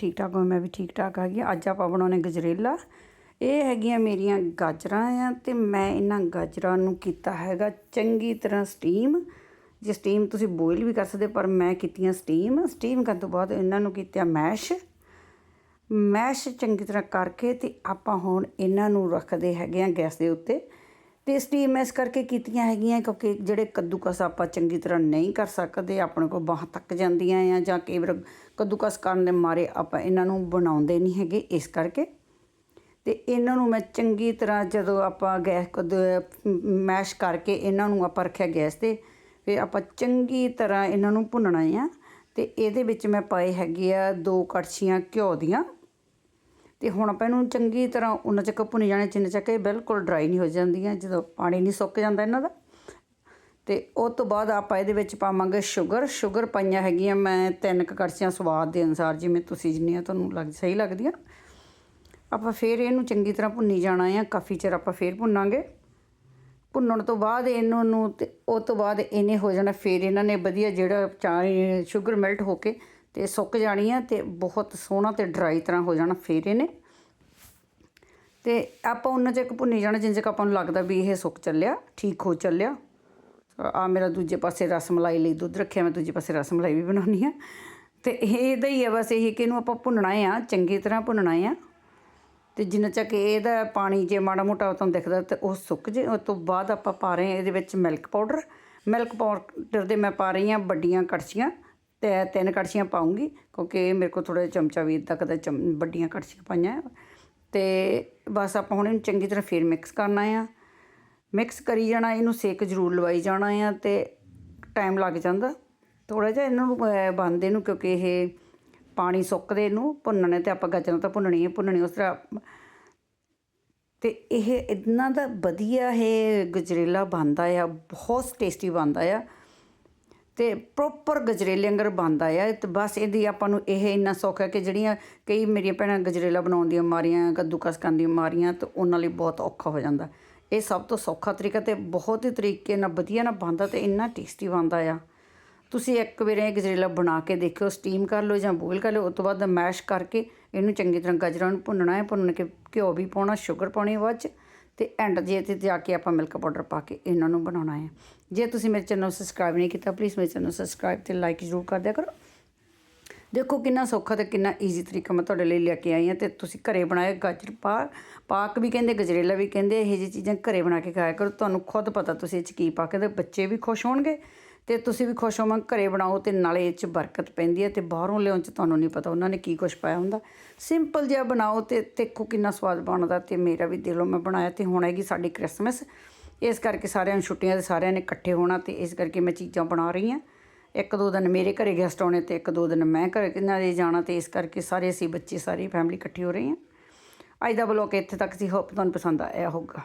ਠੀਕ ਠਾਕ ਹੋ, ਮੈਂ ਵੀ ਠੀਕ ਠਾਕ ਆ ਗਈ ਅੱਜ ਆਪਾਂ ਬਣਾਉਣੇ ਗਜਰੇਲਾ। ਇਹ ਹੈਗੀਆਂ ਮੇਰੀਆਂ ਗਾਜਰਾਂ ਆ ਤੇ ਮੈਂ ਇਹਨਾਂ ਗਾਜਰਾਂ ਨੂੰ ਕੀਤਾ ਹੈਗਾ ਚੰਗੀ ਤਰ੍ਹਾਂ ਸਟੀਮ ਜੇ ਸਟੀਮ ਤੁਸੀਂ ਬੋਇਲ ਵੀ ਕਰ ਸਕਦੇ, ਪਰ ਮੈਂ ਕੀਤੀਆਂ ਸਟੀਮ ਸਟੀਮ ਕਰਨ ਤੋਂ ਬਾਅਦ ਇਹਨਾਂ ਨੂੰ ਕੀਤਾ ਮੈਸ਼ ਮੈਸ਼ ਚੰਗੀ ਤਰ੍ਹਾਂ ਕਰਕੇ ਤੇ ਆਪਾਂ ਹੁਣ ਇਹਨਾਂ ਨੂੰ ਰੱਖਦੇ ਹੈਗੇ ਆ ਗੈਸ ਦੇ ਉੱਤੇ। ਤੇ ਸਟੀਮ ਇਸ ਕਰਕੇ ਕੀਤੀਆਂ ਹੈਗੀਆਂ ਕਿਉਂਕਿ ਜਿਹੜੇ ਕੱਦੂਕਸ ਆਪਾਂ ਚੰਗੀ ਤਰ੍ਹਾਂ ਨਹੀਂ ਕਰ ਸਕਦੇ, ਆਪਣੇ ਕੋਲ ਬਾਹ ਤੱਕ ਜਾਂਦੀਆਂ ਆ ਜਾਂ ਕਈ ਵਾਰ ਕੱਦੂਕਸ ਕਰਨ ਦੇ ਮਾਰੇ ਆਪਾਂ ਇਹਨਾਂ ਨੂੰ ਬਣਾਉਂਦੇ ਨਹੀਂ ਹੈਗੇ, ਇਸ ਕਰਕੇ। ਤੇ ਇਹਨਾਂ ਨੂੰ ਮੈਂ ਚੰਗੀ ਤਰ੍ਹਾਂ ਜਦੋਂ ਆਪਾਂ ਗੈਸ ਕਦ ਮੈਸ਼ ਕਰਕੇ ਇਹਨਾਂ ਨੂੰ ਆਪਾਂ ਰੱਖਿਆ ਗੈਸ ਤੇ, ਫਿਰ ਆਪਾਂ ਚੰਗੀ ਤਰ੍ਹਾਂ ਇਹਨਾਂ ਨੂੰ ਭੁੰਨਣਾ ਆ। ਤੇ ਇਹਦੇ ਵਿੱਚ ਮੈਂ ਪਾਏ ਹੈਗੇ ਆ ਦੋ ਕੜਛੀਆਂ ਘਿਓ ਦੀਆਂ। ਤੇ ਹੁਣ ਆਪਾਂ ਇਹਨੂੰ ਚੰਗੀ ਤਰ੍ਹਾਂ ਉਹਨਾਂ ਚੱਕ ਭੁੰਨ ਜਾਣੇ, ਜਿੰਨੇ ਚੱਕ ਇਹ ਬਿਲਕੁਲ ਡਰਾਈ ਨਹੀਂ ਹੋ ਜਾਂਦੀਆਂ, ਜਦੋਂ ਪਾਣੀ ਨਹੀਂ ਸੁੱਕ ਜਾਂਦਾ ਇਹਨਾਂ ਦਾ। ਤੇ ਉਹ ਤੋਂ ਬਾਅਦ ਆਪਾਂ ਇਹਦੇ ਵਿੱਚ ਪਾਵਾਂਗੇ ਸ਼ੂਗਰ ਸ਼ੂਗਰ ਪਾਈਆਂ ਹੈਗੀਆਂ ਮੈਂ ਤਿੰਨ ਕੁ ਕੜਛੀਆਂ ਸਵਾਦ ਦੇ ਅਨੁਸਾਰ, ਜਿਵੇਂ ਤੁਸੀਂ ਜਿੰਨੀਆਂ ਤੁਹਾਨੂੰ ਲੱਗ, ਸਹੀ ਲੱਗਦੀਆਂ। ਆਪਾਂ ਫੇਰ ਇਹਨੂੰ ਚੰਗੀ ਤਰ੍ਹਾਂ ਭੁੰਨੀ ਜਾਣਾ ਆ, ਕਾਫੀ ਚਿਰ ਆਪਾਂ ਫੇਰ ਭੁੰਨਾਂਗੇ। ਭੁੰਨਣ ਤੋਂ ਬਾਅਦ ਇਹਨੂੰ ਨੂੰ ਉਹ ਤੋਂ ਬਾਅਦ ਇਹਨੇ ਹੋ ਜਾਣਾ ਫੇਰ ਇਹਨਾਂ ਨੇ ਵਧੀਆ ਜਿਹੜਾ ਚਾਹ ਸ਼ੂਗਰ ਮੈਲਟ ਹੋ ਕੇ ਤੇ ਸੁੱਕ ਜਾਣੀ ਆ ਤੇ ਬਹੁਤ ਸੋਹਣਾ ਤੇ ਡਰਾਈ ਤਰ੍ਹਾਂ ਹੋ ਜਾਣਾ ਫੇਰ ਇਹਨੇ। ਤੇ ਆਪਾਂ ਉਹਨਾਂ ਚਿਰ ਭੁੰਨੀ ਜਾਣਾ, ਜਿੰਨੇ ਚਿਰ ਆਪਾਂ ਨੂੰ ਲੱਗਦਾ ਵੀ ਇਹ ਸੁੱਕ ਚੱਲਿਆ, ਠੀਕ ਹੋ ਚੱਲਿਆ। ਆ ਮੇਰਾ ਦੂਜੇ ਪਾਸੇ ਰਸ ਮਲਾਈ ਲਈ ਦੁੱਧ ਰੱਖਿਆ, ਮੈਂ ਦੂਜੇ ਪਾਸੇ ਰਸ ਮਲਾਈ ਵੀ ਬਣਾਉਣੀ ਆ। ਤੇ ਇਹਦਾ ਹੀ ਆ ਬਸ, ਇਹ ਕਿ ਇਹਨੂੰ ਆਪਾਂ ਭੁੰਨਣਾ ਆ, ਚੰਗੀ ਤਰ੍ਹਾਂ ਭੁੰਨਣਾ ਆ। ਤੇ ਜਿੰਨਾ ਚੱਕ ਇਹਦਾ ਪਾਣੀ ਜੇ ਮਾੜਾ ਮੋਟਾ ਤੁਹਾਨੂੰ ਦਿਖਦਾ ਤੇ ਉਹ ਸੁੱਕ ਜੇ ਉਸ ਤੋਂ ਬਾਅਦ ਆਪਾਂ ਪਾ ਰਹੇ ਹਾਂ ਇਹਦੇ ਵਿੱਚ ਮਿਲਕ ਪਾਊਡਰ ਮਿਲਕ ਪਾਊਡਰ ਦੇ ਮੈਂ ਪਾ ਰਹੀ ਹਾਂ ਵੱਡੀਆਂ ਕੜਛੀਆਂ। ਤੇ ਤਿੰਨ ਕੜਛੀਆਂ ਪਾਉਂਗੀ, ਕਿਉਂਕਿ ਮੇਰੇ ਕੋਲ ਥੋੜਾ ਚਮਚਾ ਵੀ ਤੱਕ ਦਾ ਚਮ, ਵੱਡੀਆਂ ਕੜਛੀਆਂ ਪਾਈਆਂ ਤੇ ਬਸ ਆਪਾਂ ਹੁਣ ਇਹਨੂੰ ਚੰਗੀ ਤਰ੍ਹਾਂ ਫੇਰ ਮਿਕਸ ਕਰਨਾ ਆ। ਮਿਕਸ ਕਰੀ ਜਾਣਾ, ਇਹਨੂੰ ਸੇਕ ਜ਼ਰੂਰ ਲਵਾਈ ਜਾਣਾ ਆ ਤੇ ਟਾਈਮ ਲੱਗ ਜਾਂਦਾ। ਥੋੜਾ ਜਿਹਾ ਇਹਨਾਂ ਨੂੰ ਬੰਦੇ ਨੂੰ ਕਿਉਂਕਿ ਇਹ ਪਾਣੀ ਸੁੱਕਦੇ ਇਹਨੂੰ ਭੁੰਨਣੇ ਤੇ ਆਪਾਂ ਗਾਜਰਾਂ ਤਾਂ ਭੁੰਨਣੀ ਹੈ ਭੁੰਨਣੀ ਉਸ ਤਰ੍ਹਾਂ। ਤੇ ਇਹ ਇਦਾਂ ਦਾ ਵਧੀਆ ਇਹ ਗਜਰੇਲਾ ਬਣਦਾ ਆ, ਬਹੁਤ ਟੇਸਟੀ ਬਣਦਾ ਆ। ਤੇ ਪ੍ਰੋਪਰ ਗਜਰੇਲੇ ਅੰਗਰ ਬਣਦਾ ਆ, ਤੇ ਬਸ ਇਹਦੀ ਆਪਾਂ ਨੂੰ ਇਹ ਇੰਨਾ ਸੌਖਾ ਕਿ ਜਿਹੜੀਆਂ ਕਈ ਮੇਰੀਆਂ ਭੈਣਾਂ ਗਜਰੇਲਾ ਬਣਾਉਣ ਦੀਆਂ ਮਾਰੀਆਂ, ਕੱਦੂਕਸ ਕਰਨ ਦੀਆਂ ਮਾਰੀਆਂ, ਤੇ ਉਹਨਾਂ ਲਈ ਬਹੁਤ ਔਖਾ ਹੋ ਜਾਂਦਾ। ਇਹ ਸਭ ਤੋਂ ਸੌਖਾ ਤਰੀਕਾ ਤੇ ਬਹੁਤ ਹੀ ਤਰੀਕੇ ਨਾਲ ਵਧੀਆ ਨਾਲ ਬਣਦਾ ਤੇ ਇੰਨਾ ਟੇਸਟੀ ਬਣਦਾ ਆ। ਤੁਸੀਂ ਇੱਕ ਵਾਰ ਇਹ ਗਜਰੇਲਾ ਬਣਾ ਕੇ ਦੇਖਿਓ ਸਟੀਮ ਕਰ ਲਓ ਜਾਂ ਬੋਇਲ ਕਰ ਲਓ ਉਸ ਤੋਂ ਬਾਅਦ ਮੈਸ਼ ਕਰਕੇ ਇਹਨੂੰ ਚੰਗੀ ਤਰ੍ਹਾਂ ਗਜਰਾਂ ਨੂੰ ਭੁੰਨਣਾ ਹੈ, ਭੁੰਨ ਕੇ ਘਿਓ ਵੀ ਪਾਉਣਾ ਸ਼ੂਗਰ ਪਾਉਣੀ ਬਾਅਦ ਚ। ਤੇ ਐਂਡ ਜੇ ਤੇ ਜਾ ਕੇ ਆਪਾਂ ਮਿਲਕ ਪਾਊਡਰ ਪਾ ਕੇ ਇਹਨਾਂ ਨੂੰ ਬਣਾਉਣਾ ਹੈ। ਜੇ ਤੁਸੀਂ ਮੇਰੇ ਚੈਨਲ ਨੂੰ ਸਬਸਕ੍ਰਾਈਬ ਨਹੀਂ ਕੀਤਾ ਪਲੀਜ਼ ਮੇਰੇ ਚੈਨਲ ਨੂੰ ਸਬਸਕ੍ਰਾਈਬ ਤੇ ਲਾਈਕ ਜ਼ਰੂਰ ਕਰ ਦਿਆ ਕਰੋ। ਦੇਖੋ ਕਿੰਨਾ ਸੌਖਾ ਤੇ ਕਿੰਨਾ ਈਜ਼ੀ ਤਰੀਕਾ ਮੈਂ ਤੁਹਾਡੇ ਲਈ ਲੈ ਕੇ ਆਈ ਹਾਂ ਤੇ ਤੁਸੀਂ ਘਰੇ ਬਣਾਏ ਗਾਜਰ ਪਾ, ਪਾਕ ਵੀ ਕਹਿੰਦੇ, ਗਜਰੇਲਾ ਵੀ ਕਹਿੰਦੇ, ਇਹ ਜਿਹੀ ਚੀਜ਼ਾਂ ਘਰੇ ਬਣਾ ਕੇ ਖਾਇਆ ਕਰੋ। ਤੁਹਾਨੂੰ ਖੁਦ ਪਤਾ ਤੁਸੀਂ ਇਹ ਚ ਕੀ ਪਾ ਕੇ, ਤੇ ਬੱਚੇ ਵੀ ਖੁਸ਼ ਹੋਣਗੇ। ਤੇ ਤੁਸੀਂ ਵੀ ਖੁਸ਼ ਹੋਵਾਂ ਘਰੇ ਬਣਾਓ ਤੇ ਨਾਲੇ ਇਹ ਚ ਬਰਕਤ ਪੈਂਦੀ ਹੈ ਤੇ ਬਾਹਰੋਂ ਲਿਆਉਣ ਚ ਤੁਹਾਨੂੰ ਨਹੀਂ ਪਤਾ, ਉਹਨਾਂ ਨੇ ਕੀ ਕੁਝ ਪਾਇਆ ਹੁੰਦਾ। ਸਿੰਪਲ ਜਿਹਾ ਬਣਾਓ ਤੇ ਦੇਖੋ ਕਿੰਨਾ ਸਵਾਦ ਬਣਦਾ ਤੇ ਮੇਰਾ ਵੀ ਦਿਲੋਂ ਮੈਂ ਬਣਾਇਆ ਤੇ ਹੁਣ ਹੈਗੀ ਸਾਡੀ ਕ੍ਰਿਸਮਸ। ਇਸ ਕਰਕੇ ਸਾਰਿਆਂ ਨੂੰ ਛੁੱਟੀਆਂ ਤੇ ਸਾਰਿਆਂ ਨੇ ਇਕੱਠੇ ਹੋਣਾ ਤੇ ਇਸ ਕਰਕੇ ਮੈਂ ਚੀਜ਼ਾਂ ਬਣਾ ਰਹੀ ਹਾਂ। ਇੱਕ ਦੋ ਦਿਨ ਮੇਰੇ ਘਰੇ ਗੈਸਟ ਆਉਣੇ ਤੇ ਇੱਕ ਦੋ ਦਿਨ ਮੈਂ ਘਰੇ ਕਿੰਨਾ ਦੇ ਜਾਣਾ ਤੇ ਇਸ ਕਰਕੇ ਸਾਰੇ ਅਸੀਂ ਬੱਚੇ, ਸਾਰੀ ਫੈਮਿਲੀ ਇਕੱਠੀ ਹੋ ਰਹੀ ਹਾਂ। ਅੱਜ ਦਾ ਬਲੌਗ ਇੱਥੇ ਤੱਕ ਸੀ ਹੋਪ ਤੁਹਾਨੂੰ ਪਸੰਦ ਆਇਆ ਹੋਊਗਾ।